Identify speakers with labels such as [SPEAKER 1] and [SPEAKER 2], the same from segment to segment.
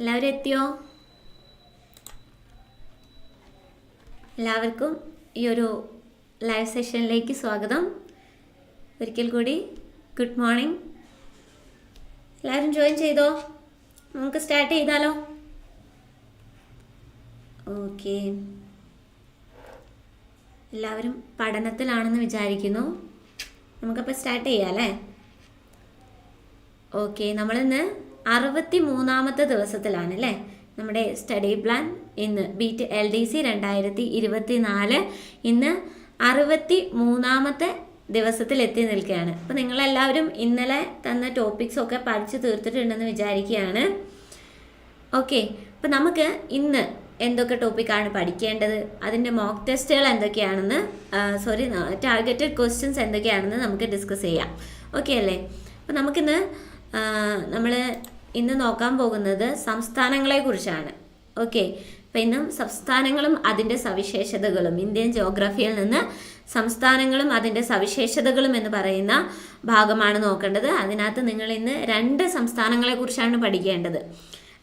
[SPEAKER 1] എല്ലാവരും എത്തിയോ എല്ലാവർക്കും ഈ ഒരു ലൈവ് സെഷനിലേക്ക് സ്വാഗതം. ഒരിക്കൽ കൂടി ഗുഡ് മോർണിംഗ് എല്ലാവരും ജോയിൻ ചെയ്തോ? നമുക്ക് സ്റ്റാർട്ട് ചെയ്താലോ? ഓക്കെ എല്ലാവരും പഠനത്തിലാണെന്ന് വിചാരിക്കുന്നു. നമുക്കപ്പോൾ സ്റ്റാർട്ട് ചെയ്യാം അല്ലേ? ഓക്കെ നമ്മളിന്ന് അറുപത്തി മൂന്നാമത്തെ ദിവസത്തിലാണ് അല്ലേ നമ്മുടെ സ്റ്റഡി പ്ലാൻ ഇന്ന് ബീറ്റ് എൽ ഡി സി രണ്ടായിരത്തി ഇരുപത്തി നാല് ഇന്ന് അറുപത്തി മൂന്നാമത്തെ ദിവസത്തിൽ എത്തി നിൽക്കുകയാണ്. അപ്പോൾ നിങ്ങളെല്ലാവരും ഇന്നലെ തന്ന ടോപ്പിക്സ് ഒക്കെ പഠിച്ചു തീർത്തിട്ടുണ്ടെന്ന് വിചാരിക്കുകയാണ്. ഓക്കെ അപ്പോൾ നമുക്ക് ഇന്ന് എന്തൊക്കെ ടോപ്പിക്കാണ് പഠിക്കേണ്ടത്? അതിന്റെ മോക്ക് ടെസ്റ്റുകൾ എന്തൊക്കെയാണെന്ന് സോറി ടാർഗറ്റഡ് ക്വസ്റ്റ്യൻസ് എന്തൊക്കെയാണെന്ന് നമുക്ക് ഡിസ്കസ് ചെയ്യാം. ഓക്കെ അല്ലേ? അപ്പോൾ നമുക്കിന്ന് നമ്മൾ ഇന്ന് നോക്കാൻ പോകുന്നത് സംസ്ഥാനങ്ങളെ കുറിച്ചാണ് ഓക്കെ അപ്പം ഇന്നും സംസ്ഥാനങ്ങളും അതിന്റെ സവിശേഷതകളും ഇന്ത്യൻ ജോഗ്രഫിയിൽ നിന്ന് സംസ്ഥാനങ്ങളും അതിന്റെ സവിശേഷതകളും എന്ന് പറയുന്ന ഭാഗമാണ് നോക്കേണ്ടത്. അതിനകത്ത് നിങ്ങൾ ഇന്ന് രണ്ട് സംസ്ഥാനങ്ങളെ കുറിച്ചാണ് പഠിക്കേണ്ടത്.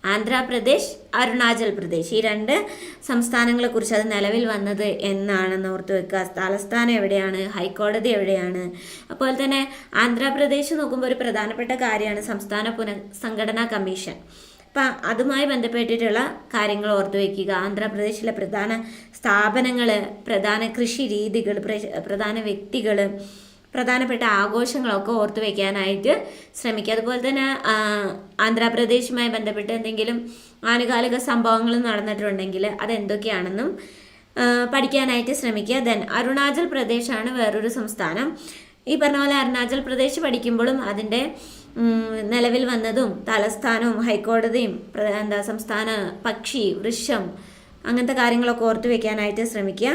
[SPEAKER 1] ആന്ധ്രാപ്രദേശ് അരുണാചൽ പ്രദേശ് ഈ രണ്ട് സംസ്ഥാനങ്ങളെക്കുറിച്ച് അത് നിലവിൽ വന്നത് എന്നാണെന്ന് ഓർത്ത് വെക്കുക. തലസ്ഥാനം എവിടെയാണ്? ഹൈക്കോടതി എവിടെയാണ്? അതുപോലെ തന്നെ ആന്ധ്രാപ്രദേശ് നോക്കുമ്പോൾ ഒരു പ്രധാനപ്പെട്ട കാര്യമാണ് സംസ്ഥാന പുനഃസംഘടനാ കമ്മീഷൻ. അപ്പം അതുമായി ബന്ധപ്പെട്ടിട്ടുള്ള കാര്യങ്ങൾ ഓർത്തു വയ്ക്കുക ആന്ധ്രാപ്രദേശിലെ പ്രധാന സ്ഥാപനങ്ങൾ പ്രധാന കൃഷി രീതികൾ പ്രധാന വ്യക്തികൾ പ്രധാനപ്പെട്ട ആഘോഷങ്ങളൊക്കെ ഓർത്തു വയ്ക്കാനായിട്ട് ശ്രമിക്കുക. അതുപോലെ തന്നെ ആന്ധ്രാപ്രദേശുമായി ബന്ധപ്പെട്ട് എന്തെങ്കിലും ആനുകാലിക സംഭവങ്ങൾ നടന്നിട്ടുണ്ടെങ്കിൽ അതെന്തൊക്കെയാണെന്നും പഠിക്കാനായിട്ട് ശ്രമിക്കുക. ദെൻ അരുണാചൽ പ്രദേശാണ് വേറൊരു സംസ്ഥാനം. ഈ പറഞ്ഞ പോലെ അരുണാചൽ പ്രദേശ് പഠിക്കുമ്പോഴും അതിന്റെ നിലവിൽ വന്നതും തലസ്ഥാനവും ഹൈക്കോടതിയും എന്താ സംസ്ഥാന പക്ഷി വൃക്ഷം അങ്ങനത്തെ കാര്യങ്ങളൊക്കെ ഓർത്തു വെക്കാനായിട്ട് ശ്രമിക്കുക.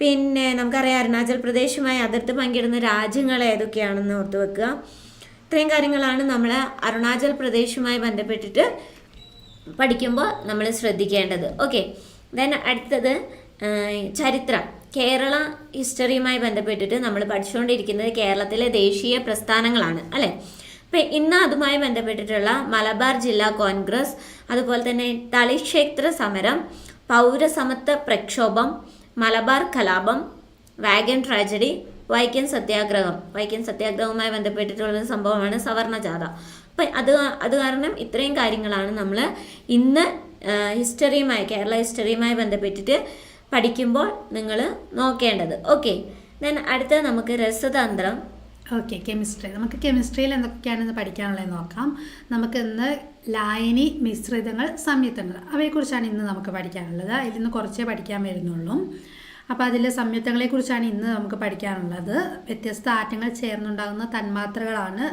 [SPEAKER 1] പിന്നെ നമുക്കറിയാം അരുണാചൽ പ്രദേശുമായി അതിർത്തി പങ്കിടുന്ന രാജ്യങ്ങൾ ഏതൊക്കെയാണെന്ന് ഓർത്തു വെക്കുക. ഇത്രയും കാര്യങ്ങളാണ് നമ്മൾ അരുണാചൽ പ്രദേശുമായി ബന്ധപ്പെട്ടിട്ട് പഠിക്കുമ്പോൾ നമ്മൾ ശ്രദ്ധിക്കേണ്ടത്. ഓക്കെ ദെൻ അടുത്തത് ചരിത്രം. കേരള ഹിസ്റ്ററിയുമായി ബന്ധപ്പെട്ടിട്ട് നമ്മൾ പഠിച്ചുകൊണ്ടിരിക്കുന്നത് കേരളത്തിലെ ദേശീയ പ്രസ്ഥാനങ്ങളാണ് അല്ലേ? അപ്പം ഇന്ന് അതുമായി ബന്ധപ്പെട്ടിട്ടുള്ള മലബാർ ജില്ലാ കോൺഗ്രസ് അതുപോലെ തന്നെ തളിക്ഷേത്ര സമരം പൗരസമത്വ പ്രക്ഷോഭം മലബാർ കലാപം വാഗൻ ട്രാജഡി വൈക്കം സത്യാഗ്രഹം. വൈക്കം സത്യാഗ്രഹവുമായി ബന്ധപ്പെട്ടിട്ടുള്ള സംഭവമാണ് സവർണജാഥ. അപ്പം അത് അത് കാരണം ഇത്രയും കാര്യങ്ങളാണ് നമ്മൾ ഇന്ന് ഹിസ്റ്ററിയുമായി കേരള ഹിസ്റ്ററിയുമായി ബന്ധപ്പെട്ടിട്ട് പഠിക്കുമ്പോൾ നിങ്ങൾ നോക്കേണ്ടത്. ഓക്കെ. ദെൻ അടുത്ത നമുക്ക് രസതന്ത്രം.
[SPEAKER 2] ഓക്കെ കെമിസ്ട്രി നമുക്ക് കെമിസ്ട്രിയിൽ എന്തൊക്കെയാണെന്ന് പഠിക്കാനുള്ളത് നോക്കാം. നമുക്ക് ഇന്ന് ലായനി മിശ്രിതങ്ങൾ സംയുക്തങ്ങൾ. അവയെക്കുറിച്ചാണ് ഇന്ന് നമുക്ക് പഠിക്കാനുള്ളത്. അതിൽ നിന്ന് കുറച്ചേ പഠിക്കാൻ വരുന്നുള്ളൂ. അപ്പോൾ അതിലെ സംയുക്തങ്ങളെക്കുറിച്ചാണ് ഇന്ന് നമുക്ക് പഠിക്കാനുള്ളത്. വ്യത്യസ്ത ആറ്റങ്ങൾ ചേർന്നുണ്ടാകുന്ന തന്മാത്രകളാണ്.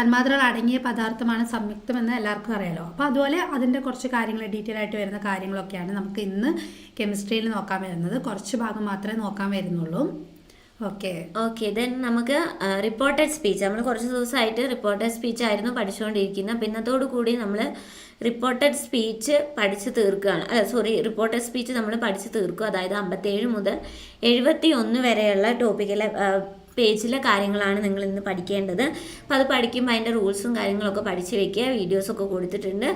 [SPEAKER 2] തന്മാത്രകൾ അടങ്ങിയ പദാർത്ഥമാണ് സംയുക്തം എന്ന് എല്ലാവർക്കും അറിയാലോ. അപ്പോൾ അതുപോലെ അതിന്റെ കുറച്ച് കാര്യങ്ങൾ ഡീറ്റെയിൽ ആയിട്ട് വരുന്ന കാര്യങ്ങളൊക്കെയാണ് നമുക്ക് ഇന്ന് കെമിസ്ട്രിയിൽ നോക്കാൻ വരുന്നത്. കുറച്ച് ഭാഗം മാത്രമേ നോക്കാൻ വരുന്നുള്ളൂ. ഓക്കെ.
[SPEAKER 1] ഓക്കെ ദെൻ നമുക്ക് റിപ്പോർട്ടഡ് സ്പീച്ച്. നമ്മൾ കുറച്ച് ദിവസമായിട്ട് റിപ്പോർട്ടഡ് സ്പീച്ച് ആയിരുന്നു പഠിച്ചുകൊണ്ടിരിക്കുന്നത് അപ്പം കൂടി നമ്മൾ റിപ്പോർട്ടഡ് സ്പീച്ച് പഠിച്ച് തീർക്കുകയാണ് അല്ല സോറി റിപ്പോർട്ടഡ് സ്പീച്ച് നമ്മൾ പഠിച്ച് തീർക്കുക അതായത് അമ്പത്തേഴ് മുതൽ എഴുപത്തി ഒന്ന് വരെയുള്ള ടോപ്പിക്കിലെ പേജിലെ കാര്യങ്ങളാണ് നിങ്ങൾ ഇന്ന് പഠിക്കേണ്ടത്. അപ്പോൾ അത് പഠിക്കുമ്പോൾ അതിന്റെ റൂൾസും കാര്യങ്ങളൊക്കെ പഠിച്ച് വെക്കുക. വീഡിയോസൊക്കെ കൊടുത്തിട്ടുണ്ട്.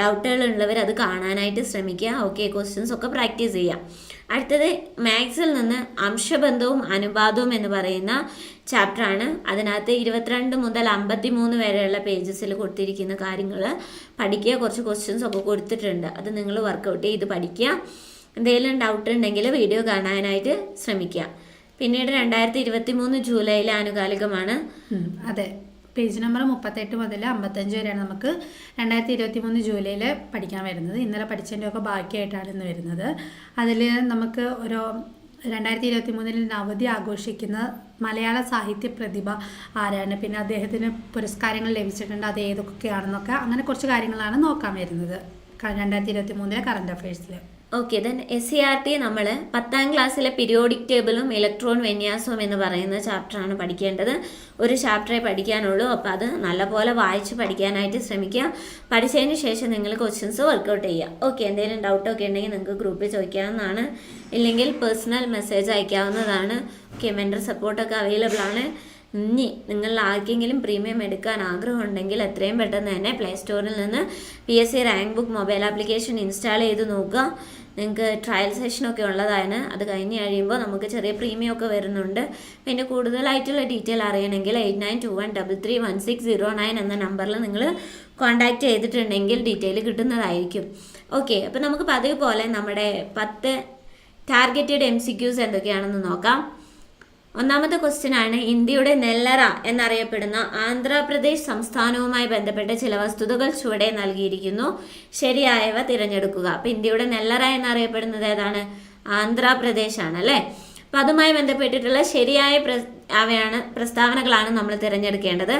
[SPEAKER 1] ഡൗട്ടുകൾ ഉള്ളവർ അത് കാണാനായിട്ട് ശ്രമിക്കുക. ഓക്കെ ക്വസ്റ്റ്യൻസ് ഒക്കെ പ്രാക്ടീസ് ചെയ്യാം അടുത്തത് മാത്സിൽ നിന്ന് അംശബന്ധവും അനുപാതവും എന്ന് പറയുന്ന ചാപ്റ്ററാണ് അതിനകത്ത് ഇരുപത്തിരണ്ട് മുതൽ അമ്പത്തി മൂന്ന് വരെയുള്ള പേജസിൽ കൊടുത്തിരിക്കുന്ന കാര്യങ്ങൾ പഠിക്കുക. കുറച്ച് ക്വസ്റ്റ്യൻസ് ഒക്കെ കൊടുത്തിട്ടുണ്ട്. അത് നിങ്ങൾ വർക്കൗട്ട് ചെയ്ത് പഠിക്കുക. എന്തെങ്കിലും ഡൗട്ട് ഉണ്ടെങ്കിൽ വീഡിയോ കാണാനായിട്ട് ശ്രമിക്കുക. പിന്നീട് രണ്ടായിരത്തി ഇരുപത്തി മൂന്ന് ജൂലൈയിലെ ആനുകാലികമാണ്.
[SPEAKER 2] അതെ. പേജ് നമ്പർ മുപ്പത്തെട്ട് മുതൽ അമ്പത്തഞ്ച് വരെയാണ് നമുക്ക് രണ്ടായിരത്തി ഇരുപത്തി മൂന്ന് ജൂലൈയിൽ പഠിക്കാൻ വരുന്നത്. ഇന്നലെ പഠിച്ചതിന്റെ ഒക്കെ ബാക്കിയായിട്ടാണ് ഇന്ന് വരുന്നത്. അതിൽ നമുക്ക് ഒരു രണ്ടായിരത്തി ഇരുപത്തി മൂന്നിൽ നവതി ആഘോഷിക്കുന്ന മലയാള സാഹിത്യ പ്രതിഭ ആരാണ്? പിന്നെ അദ്ദേഹത്തിന് പുരസ്കാരങ്ങൾ ലഭിച്ചിട്ടുണ്ട്. അത് ഏതൊക്കെയാണെന്നൊക്കെ അങ്ങനെ കുറച്ച് കാര്യങ്ങളാണ് നോക്കാൻ വരുന്നത്. രണ്ടായിരത്തി ഇരുപത്തി മൂന്നിലെ current അഫയേഴ്സിൽ
[SPEAKER 1] okay then S C R T നമ്മൾ പത്താം ക്ലാസ്സിലെ പീരിയോഡിക് ടേബിളും ഇലക്ട്രോൺ വിന്യാസവും എന്ന് പറയുന്ന ചാപ്റ്ററാണ് പഠിക്കേണ്ടത്. ഒരു ചാപ്റ്ററേ പഠിക്കാനുള്ളൂ. അപ്പോൾ അത് നല്ലപോലെ വായിച്ച് പഠിക്കാനായിട്ട് ശ്രമിക്കുക. പഠിച്ചതിന് ശേഷം നിങ്ങൾ ക്വസ്റ്റ്യൻസ് വർക്കൗട്ട് ചെയ്യുക. ഓക്കെ എന്തെങ്കിലും ഡൗട്ടൊക്കെ ഉണ്ടെങ്കിൽ നിങ്ങൾക്ക് ഗ്രൂപ്പിൽ ചോദിക്കാവുന്നതാണ്. ഇല്ലെങ്കിൽ പേഴ്സണൽ മെസ്സേജ് അയക്കാവുന്നതാണ്. ഓക്കെ മെന്റർ സപ്പോർട്ടൊക്കെ അവൈലബിൾ ആണ്. ഇനി നിങ്ങൾ ആർക്കെങ്കിലും പ്രീമിയം എടുക്കാൻ ആഗ്രഹമുണ്ടെങ്കിൽ എത്രയും പെട്ടെന്ന് തന്നെ പ്ലേ സ്റ്റോറിൽ നിന്ന് P S C rank book mobile application install ചെയ്ത് നോക്കുക. നിങ്ങൾക്ക് ട്രയൽ സെഷനൊക്കെ ഉള്ളതാണ്. അത് കഴിഞ്ഞ് കഴിയുമ്പോൾ നമുക്ക് ചെറിയ പ്രീമിയം ഒക്കെ വരുന്നുണ്ട്. പിന്നെ കൂടുതലായിട്ടുള്ള ഡീറ്റെയിൽ അറിയണമെങ്കിൽ eight nine two one double three one six zero nine എന്ന നമ്പറിൽ നിങ്ങൾ കോൺടാക്റ്റ് ചെയ്തിട്ടുണ്ടെങ്കിൽ ഡീറ്റെയിൽ കിട്ടുന്നതായിരിക്കും. ഓക്കെ അപ്പോൾ നമുക്ക് പതിവ് പോലെ നമ്മുടെ പത്ത് ടാർഗറ്റഡ് എം സി ക്യൂസ് എന്തൊക്കെയാണെന്ന് നോക്കാം. ഒന്നാമത്തെ ക്വസ്റ്റ്യൻ ആണ് ഇന്ത്യയുടെ നെല്ലറ എന്നറിയപ്പെടുന്ന ആന്ധ്രാപ്രദേശ് സംസ്ഥാനവുമായി ബന്ധപ്പെട്ട ചില വസ്തുതകൾ ചുവടെ നൽകിയിരിക്കുന്നു. ശരിയായവ തിരഞ്ഞെടുക്കുക. അപ്പൊ ഇന്ത്യയുടെ നെല്ലറ എന്നറിയപ്പെടുന്നത് ഏതാണ്? ആന്ധ്രാപ്രദേശ് ആണ് അല്ലേ? അപ്പൊ അതുമായി ബന്ധപ്പെട്ടിട്ടുള്ള ശരിയായ അവയാണ് പ്രസ്താവനകളാണ് നമ്മൾ തിരഞ്ഞെടുക്കേണ്ടത്.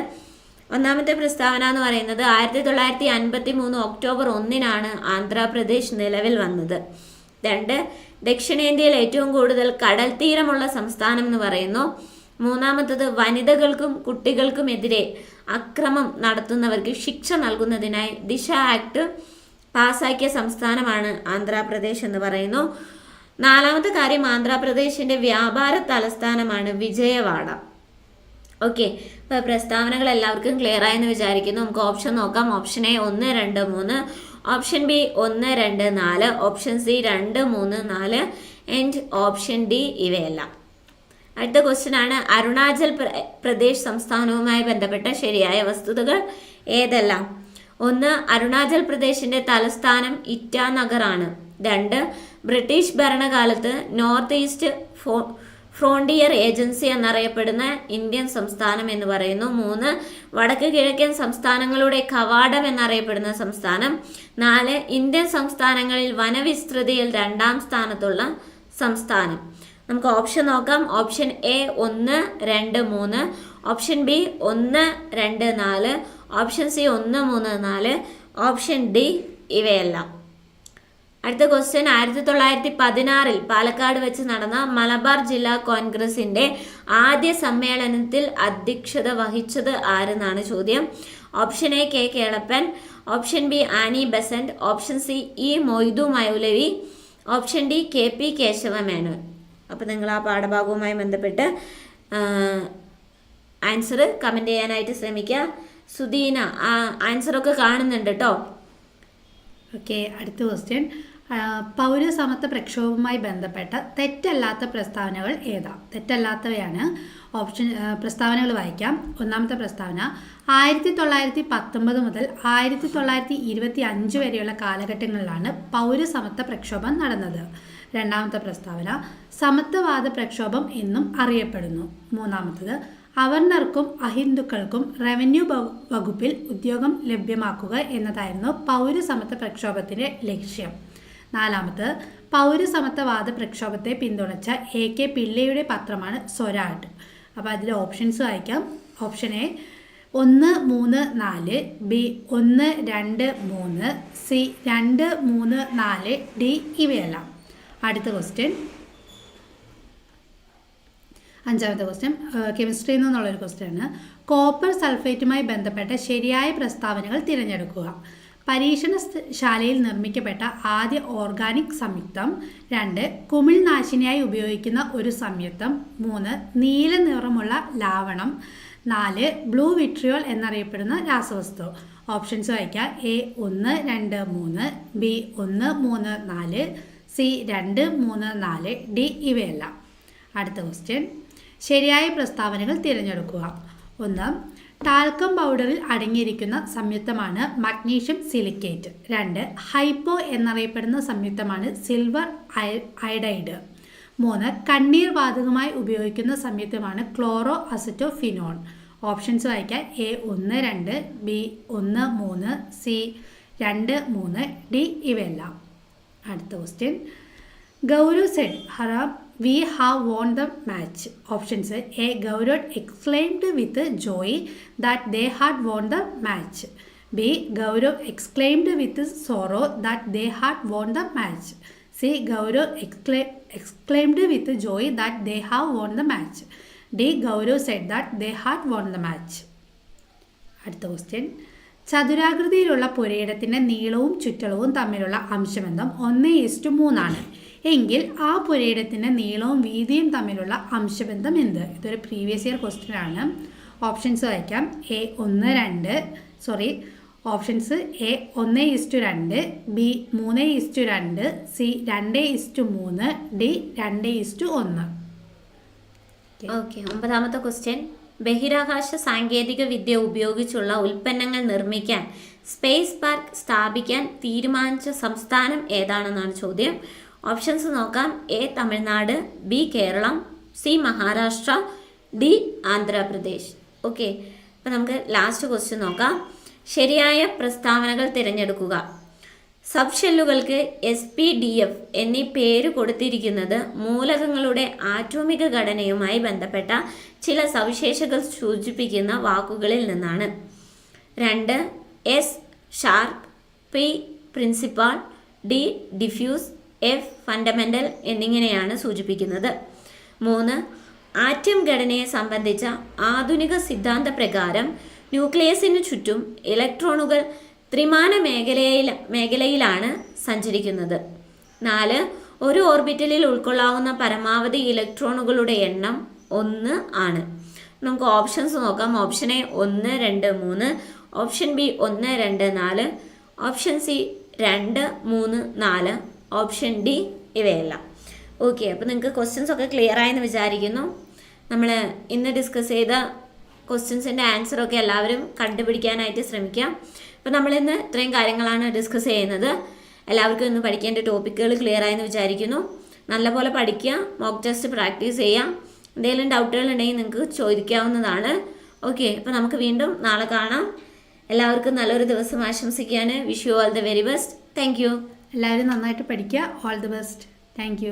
[SPEAKER 1] ഒന്നാമത്തെ പ്രസ്താവന എന്ന് പറയുന്നത് ആയിരത്തി തൊള്ളായിരത്തി അൻപത്തി മൂന്ന് ഒക്ടോബർ ഒന്നിനാണ് ആന്ധ്രാപ്രദേശ് നിലവിൽ വന്നത്. രണ്ട് ദക്ഷിണേന്ത്യയിൽ ഏറ്റവും കൂടുതൽ കടൽ തീരമുള്ള സംസ്ഥാനം എന്ന് പറയുന്നു. മൂന്നാമത്തത് വനിതകൾക്കും കുട്ടികൾക്കുമെതിരെ അക്രമം നടത്തുന്നവർക്ക് ശിക്ഷ നൽകുന്നതിനായി ദിശ ആക്ട് പാസാക്കിയ സംസ്ഥാനമാണ് ആന്ധ്രാപ്രദേശ് എന്ന് പറയുന്നു. നാലാമത്തെ കാര്യം ആന്ധ്രാപ്രദേശിന്റെ വ്യാപാര തലസ്ഥാനമാണ് വിജയവാഡ. ഓക്കെ അപ്പോൾ പ്രസ്താവനകൾ എല്ലാവർക്കും ക്ലിയർ ആയെന്ന് വിചാരിക്കുന്നു. നമുക്ക് ഓപ്ഷൻ നോക്കാം. ഓപ്ഷൻ എ ഒന്ന് രണ്ട് മൂന്ന്. ഓപ്ഷൻ ബി ഒന്ന് രണ്ട് നാല്. ഓപ്ഷൻ സി രണ്ട് മൂന്ന് നാല്. ആൻഡ് ഓപ്ഷൻ ഡി ഇവയെല്ലാം. അടുത്ത ക്വസ്റ്റ്യൻ ആണ്. അരുണാചൽ പ്രദേശ് സംസ്ഥാനവുമായി ബന്ധപ്പെട്ട ശരിയായ വസ്തുതകൾ ഏതെല്ലാം? ഒന്ന് അരുണാചൽ പ്രദേശിന്റെ തലസ്ഥാനം ഇറ്റാനഗറാണ് രണ്ട് ബ്രിട്ടീഷ് ഭരണകാലത്ത് നോർത്ത് ഈസ്റ്റ് ഫോ ഫ്രോണ്ടിയർ ഏജൻസി എന്നറിയപ്പെടുന്ന ഇന്ത്യൻ സംസ്ഥാനം എന്ന് പറയുന്നു. മൂന്ന് വടക്ക് കിഴക്കൻ സംസ്ഥാനങ്ങളുടെ കവാടം എന്നറിയപ്പെടുന്ന സംസ്ഥാനം. നാല് ഇന്ത്യൻ സംസ്ഥാനങ്ങളിൽ വനവിസ്തൃതിയിൽ രണ്ടാം സ്ഥാനത്തുള്ള സംസ്ഥാനം. നമുക്ക് ഓപ്ഷൻ നോക്കാം. ഓപ്ഷൻ എ ഒന്ന് രണ്ട് മൂന്ന്. ഓപ്ഷൻ ബി ഒന്ന് രണ്ട് നാല്. ഓപ്ഷൻ സി ഒന്ന് മൂന്ന് നാല്. ഓപ്ഷൻ ഡി ഇവയെല്ലാം. അടുത്ത ക്വസ്റ്റ്യൻ ആയിരത്തി തൊള്ളായിരത്തി പതിനാറിൽ പാലക്കാട് വെച്ച് നടന്ന മലബാർ ജില്ലാ കോൺഗ്രസിന്റെ ആദ്യ സമ്മേളനത്തിൽ അധ്യക്ഷത വഹിച്ചത് ആരെന്നാണ് ചോദ്യം? Option A K Kelappan. Option B Annie Besant. Option C E Moidu Maulavi. Option D K P Kesava Menon അപ്പോൾ നിങ്ങൾ ആ പാഠഭാഗവുമായി ബന്ധപ്പെട്ട് ആൻസർ കമന്റ് ചെയ്യാനായിട്ട് ശ്രമിക്കുക സുദീന ആ ആൻസറൊക്കെ കാണുന്നുണ്ട് കേട്ടോ
[SPEAKER 2] ഓക്കെ അടുത്ത ക്വസ്റ്റ്യൻ പൗരസമത്വ പ്രക്ഷോഭവുമായി ബന്ധപ്പെട്ട തെറ്റല്ലാത്ത പ്രസ്താവനകൾ ഏതാ? തെറ്റല്ലാത്തവയാണ് ഓപ്ഷൻ പ്രസ്താവനകൾ വായിക്കാം. ഒന്നാമത്തെ പ്രസ്താവന ആയിരത്തി തൊള്ളായിരത്തി പത്തൊമ്പത് മുതൽ ആയിരത്തി തൊള്ളായിരത്തി ഇരുപത്തി അഞ്ച് വരെയുള്ള കാലഘട്ടങ്ങളിലാണ് പൗരസമത്വ പ്രക്ഷോഭം നടന്നത്. രണ്ടാമത്തെ പ്രസ്താവന സമത്വവാദ പ്രക്ഷോഭം എന്നും അറിയപ്പെടുന്നു. മൂന്നാമത്തത് അവർണർക്കും അഹിന്ദുക്കൾക്കും റവന്യൂ വകുപ്പിൽ ഉദ്യോഗം ലഭ്യമാക്കുക എന്നതായിരുന്നു പൗരസമത്വ പ്രക്ഷോഭത്തിന്റെ ലക്ഷ്യം. നാലാമത് പൗരസമത്വവാദ പ്രക്ഷോഭത്തെ പിന്തുണച്ച എ കെ പിള്ളയുടെ പത്രമാണ് സ്വരാട്ട് അപ്പോൾ അതിൽ ഓപ്ഷൻസ് വായിക്കാം. ഓപ്ഷൻ എ ഒന്ന് മൂന്ന് നാല് ബി ഒന്ന് രണ്ട് മൂന്ന് സി രണ്ട് മൂന്ന് നാല് ഡി ഇവയെല്ലാം. അടുത്ത ക്വസ്റ്റ്യൻ അഞ്ചാമത്തെ ക്വസ്റ്റ്യൻ കെമിസ്ട്രിയിൽ നിന്നുള്ളൊരു ക്വസ്റ്റ്യൻ ആണ്. കോപ്പർ സൾഫേറ്റുമായി ബന്ധപ്പെട്ട ശരിയായ പ്രസ്താവനകൾ തിരഞ്ഞെടുക്കുക. പരീക്ഷണ ശാലയിൽ നിർമ്മിക്കപ്പെട്ട ആദ്യ ഓർഗാനിക് സംയുക്തം രണ്ട് കുമിൾനാശിനിയായി ഉപയോഗിക്കുന്ന ഒരു സംയുക്തം മൂന്ന് നീല നിറമുള്ള ലാവണം നാല് ബ്ലൂ വിട്രിയോൾ എന്നറിയപ്പെടുന്ന രാസവസ്തു. ഓപ്ഷൻസ് വായിക്കാം. എ ഒന്ന് രണ്ട് മൂന്ന് ബി ഒന്ന് മൂന്ന് നാല് സി രണ്ട് മൂന്ന് നാല് ഡി ഇവയെല്ലാം. അടുത്ത ക്വസ്റ്റ്യൻ ശരിയായ പ്രസ്താവനകൾ തിരഞ്ഞെടുക്കുക. ഒന്ന് ടാൽക്കം പൗഡറിൽ അടങ്ങിയിരിക്കുന്ന സംയുക്തമാണ് മഗ്നീഷ്യം സിലിക്കേറ്റ്. രണ്ട് ഹൈപ്പോ എന്നറിയപ്പെടുന്ന സംയുക്തമാണ് സിൽവർ അയഡൈഡ് മൂന്ന് കണ്ണീർ വാതകമായി ഉപയോഗിക്കുന്ന സംയുക്തമാണ് ക്ലോറോ അസറ്റോ ഫിനോൺ ഓപ്ഷൻസ് വായിക്കാം എ ഒന്ന് രണ്ട് ബി ഒന്ന് മൂന്ന് സി രണ്ട് മൂന്ന് ഡി ഇവയെല്ലാം. അടുത്ത question. Gaurav said hurrah we have won the match options A Gaurav exclaimed with joy that they had won the match B Gaurav exclaimed with sorrow that they had won the match C Gaurav എക്സ്ക്ലെ exclaimed with joy that they have won the match D Gaurav said that they had won the match അടുത്ത question ചതുരാകൃതിയിലുള്ള പുരയിടത്തിന്റെ നീളവും ചുറ്റളവും തമ്മിലുള്ള അംശബന്ധം ഒന്ന് east മൂന്നാണ്. എങ്കിൽ ആ പുരയിടത്തിന്റെ നീളവും വീതിയും തമ്മിലുള്ള അംശബന്ധം എന്ത്? ഇതൊരു പ്രീവിയസ് ഇയർ ക്വസ്റ്റ്യൻ ആണ്. ഓപ്ഷൻസ് വായിക്കാം. എ ഒന്ന് രണ്ട് സോറി ഓപ്ഷൻസ് എ ഒന്ന് ഇസ്റ്റു രണ്ട് ബി മൂന്ന് ഇസ്റ്റു രണ്ട് സി രണ്ട് ഇസ്റ്റു മൂന്ന് ഡി രണ്ട് ഇസ്റ്റു ഒന്ന്.
[SPEAKER 1] ഓക്കെ ഒമ്പതാമത്തെ ക്വസ്റ്റ്യൻ ബഹിരാകാശ സാങ്കേതിക വിദ്യ ഉപയോഗിച്ചുള്ള ഉൽപ്പന്നങ്ങൾ നിർമ്മിക്കാൻ സ്പേസ് പാർക്ക് സ്ഥാപിക്കാൻ തീരുമാനിച്ച സംസ്ഥാനം ഏതാണെന്നാണ് ചോദ്യം. ഓപ്ഷൻസ് നോക്കാം. A Tamil Nadu B Keralam C Maharashtra D Andhra Pradesh. Okay. അപ്പോൾ നമുക്ക് ലാസ്റ്റ് ക്വസ്റ്റ്യൻ നോക്കാം. ശരിയായ പ്രസ്താവനകൾ തിരഞ്ഞെടുക്കുക. സബ് ഷെല്ലുകൾക്ക് എസ് പി ഡി എഫ് എന്നീ പേര് കൊടുത്തിരിക്കുന്നത് മൂലകങ്ങളുടെ ആറ്റോമിക ഘടനയുമായി ബന്ധപ്പെട്ട ചില സവിശേഷകൾ സൂചിപ്പിക്കുന്ന വാക്കുകളിൽ നിന്നാണ്. രണ്ട് S sharp P principal D diffuse F fundamental എന്നിങ്ങനെയാണ് സൂചിപ്പിക്കുന്നത്. മൂന്ന് ആറ്റം ഘടനയെ സംബന്ധിച്ച ആധുനിക സിദ്ധാന്ത പ്രകാരം ന്യൂക്ലിയസിന് ചുറ്റും ഇലക്ട്രോണുകൾ ത്രിമാന മേഖലയിൽ മേഖലയിലാണ് സഞ്ചരിക്കുന്നത്. നാല് ഒരു ഓർബിറ്റലിൽ ഉൾക്കൊള്ളാവുന്ന പരമാവധി ഇലക്ട്രോണുകളുടെ എണ്ണം ഒന്ന് ആണ്. നമുക്ക് ഓപ്ഷൻസ് നോക്കാം. ഓപ്ഷൻ എ ഒന്ന് രണ്ട് മൂന്ന്. ഓപ്ഷൻ ബി ഒന്ന് രണ്ട് നാല്. ഓപ്ഷൻ സി രണ്ട് മൂന്ന് നാല്. ഓപ്ഷൻ ഡി ഇവയെല്ലാം. ഓക്കെ അപ്പോൾ നിങ്ങൾക്ക് ക്വസ്റ്റ്യൻസ് ഒക്കെ ക്ലിയർ ആയെന്ന് വിചാരിക്കുന്നു. നമ്മൾ ഇന്ന് ഡിസ്കസ് ചെയ്ത ക്വസ്റ്റ്യൻസിന്റെ ആൻസറൊക്കെ എല്ലാവരും കണ്ടുപിടിക്കാനായിട്ട് ശ്രമിക്കാം. അപ്പോൾ നമ്മളിന്ന് ഇത്രയും കാര്യങ്ങളാണ് ഡിസ്കസ് ചെയ്യുന്നത്. എല്ലാവർക്കും ഇന്ന് പഠിക്കേണ്ട ടോപ്പിക്കുകൾ ക്ലിയർ ആയെന്ന് വിചാരിക്കുന്നു. നല്ലപോലെ പഠിക്കുക മോക്ക് ടെസ്റ്റ് പ്രാക്ടീസ് ചെയ്യാം എന്തെങ്കിലും ഡൗട്ടുകൾ ഉണ്ടെങ്കിൽ നിങ്ങൾക്ക് ചോദിക്കാവുന്നതാണ്. ഓക്കെ അപ്പോൾ നമുക്ക് വീണ്ടും നാളെ കാണാം. എല്ലാവർക്കും നല്ലൊരു ദിവസം ആശംസിക്കുകയാണ്. Wish you all the very best thank
[SPEAKER 2] എല്ലാവരും നന്നായിട്ട് പഠിക്കുക. All the best thank